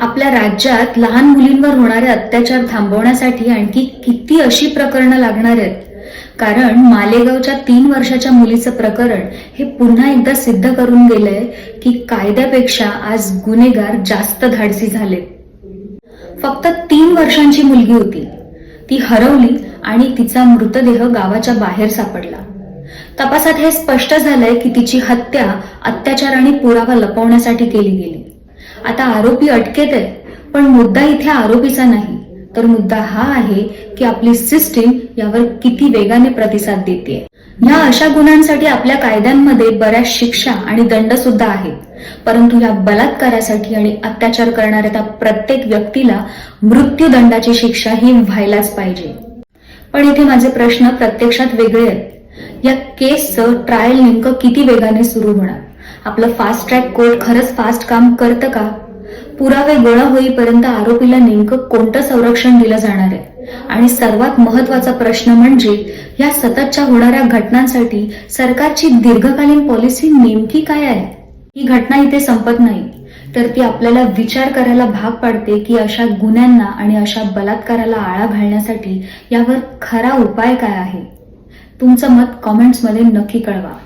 आपल्या राज्यात लहान मुलींवर होणारे अत्याचार थांबवण्यासाठी आणखी किती अशी प्रकरणं लागणार आहेत? कारण मालेगावच्या तीन वर्षाच्या मुलीचं प्रकरण हे पुन्हा एकदा सिद्ध करून गेलंय की कायद्यापेक्षा आज गुन्हेगार जास्त धाडसी झाले. फक्त तीन वर्षांची मुलगी होती. ती हरवली आणि तिचा मृतदेह गावाच्या बाहेर सापडला. तपासात हे स्पष्ट झालंय की तिची हत्या अत्याचार आणि पुरावा लपवण्यासाठी केली गेली. आता आरोपी अटकेत आहे पण मुद्दा इथे आरोपीचा नाही. तर मुद्दा हा आहे की आपली सिस्टीम यावर किती वेगाने प्रतिसाद देते या अशा गुन्ह्यांसाठी आपल्या कायद्यांमध्ये बऱ्याच शिक्षा आणि दंड सुद्धा आहेत. परंतु या बलात्कारासाठी आणि अत्याचार करणाऱ्या त्या प्रत्येक व्यक्तीला मृत्यूदंडाची शिक्षा ही व्हायलाच पाहिजे. पण इथे माझे प्रश्न प्रत्यक्षात वेगळे आहेत. या केसचं ट्रायल नेमकं किती वेगाने सुरू होणार? आपलं फास्ट ट्रॅक कोर्ट खरंच फास्ट काम करतं का? पुरावे गोळा होईपर्यंत आरोपीला नेमकं कोणतं संरक्षण दिलं जाणार आहे? आणि सर्वात महत्त्वाचा प्रश्न म्हणजे या सततच्या होणाऱ्या घटनांसाठी सरकारची दीर्घकालीन पॉलिसी नेमकी काय आहे? ही घटना इथे संपत नाही. तर ती आपल्याला विचार करायला भाग पाडते की अशा गुन्ह्यांना आणि अशा बलात्काराला आळा घालण्यासाठी यावर खरा उपाय काय आहे? तुमचं मत कॉमेंट्समध्ये नक्की कळवा.